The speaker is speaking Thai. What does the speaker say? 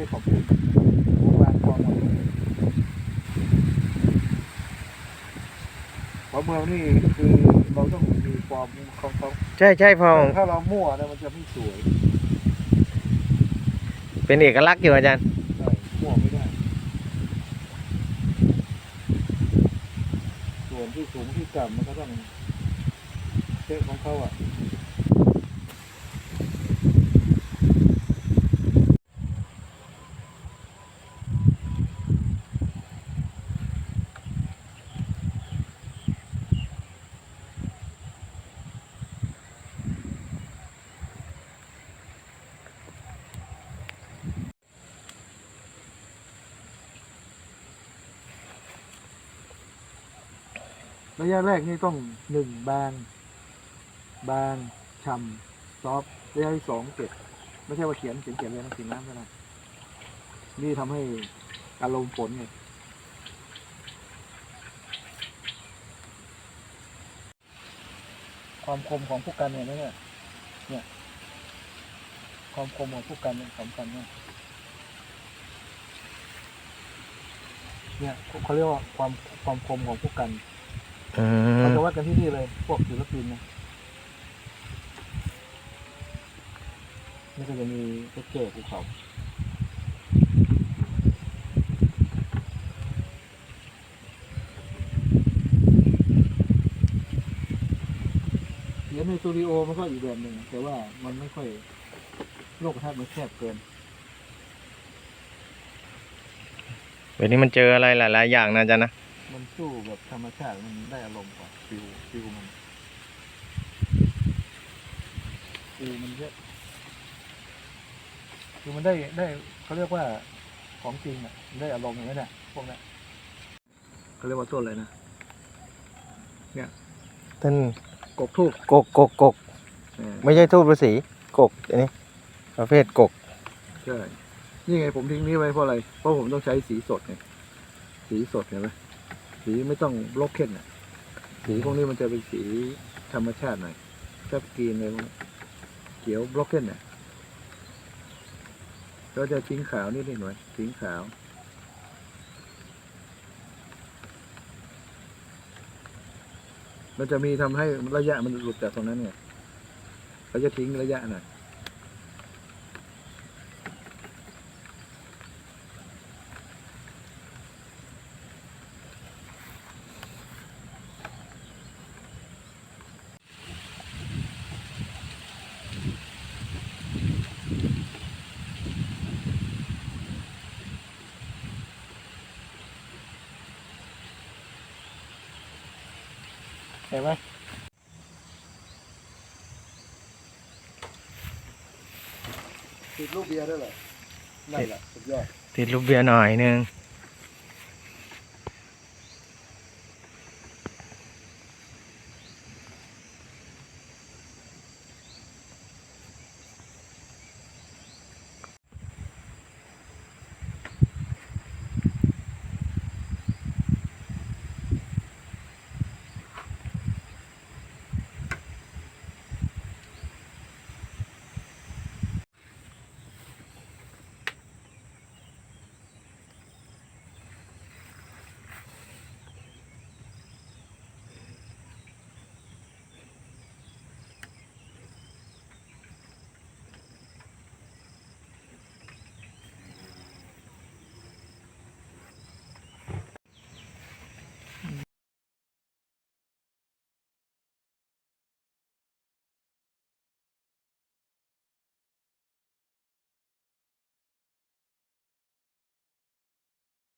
ได้ขอบคุณผู้วางกองหมดเพราะเมืองนี่คือเราต้องมีฟอร์มของเขาใช่ใช่พอถ้าเรามั่วเนี่ยมันจะไม่สวยเป็นเอกลักษณ์อยู่อาจารย์ใช่มั่วไม่ได้ ส่วนที่สูงที่ต่ำมันก็ต้องเช็คของเขาอะ ระยะแรกนี่ต้องหนึ่งบาง บางช่ำซอฟระยะที่สองเก็บไม่ใช่ว่าเขียนเขียนเขียนเลยนะสีน้ำก็ได้นี่ทำให้อารมณ์ฝนไงความคมของผู้กันเนี่ยนะเนี่ยเนี่ย ความคมของผู้กันเนี่ยสำคัญมากเนี่ยเขาเรียกว่าความความคมของผู้กัน อืเรามจะวัดกันที่นี่เลย พวกศิลปินนะนี่ก็จะมีเท็กเจอร์ภูเขาเขียนในสตูดิโอมันก็อีกแบบหนึ่งแต่ว่ามันไม่ค่อยโลกทัศน์มันแคบเกิน เดี๋ยวนี้มันเจออะไรหลาย ๆ อย่างนะอาจารย์นะ มันสู้แบบธรรมชาติมันได้อารมณ์กว่าฟิวฟิวมันฟิวมันเยอะคือมันได้ได้เขาเรียกว่าของจริงอะมันได้อารมณ์อย่างนี้นแหละพวกนี้เขาเรียกว่าต้นอะไรนะต้นกบทูบกกกกกกไม่ใช่ทูบฤาษีกกอันนี้ประเภทกกใช่นี่ไงผมทิ้งนี้ไว้เพราะอะไรเพราะผมต้องใช้สีสดไงสีสดเห็นไหม สีไม่ต้องบล็อกเก็ตอะ สีพวกนี้มันจะเป็นสีธรรมชาติหน่อยชอบกินเลยเขียวบล็อกเก็ตเนี่ยก็จะทิ้งขาวนิดหน่อยทิ้งขาวมันจะมีทำให้ระยะมันหลุดจากตรงนั้นไงเขาจะทิ้งระยะหน่อย เห็นไหมติดลูกเบียร์ด้วยเหรอนั่นแหละสุดยอดติดรูปเบียร์หน่อยนึง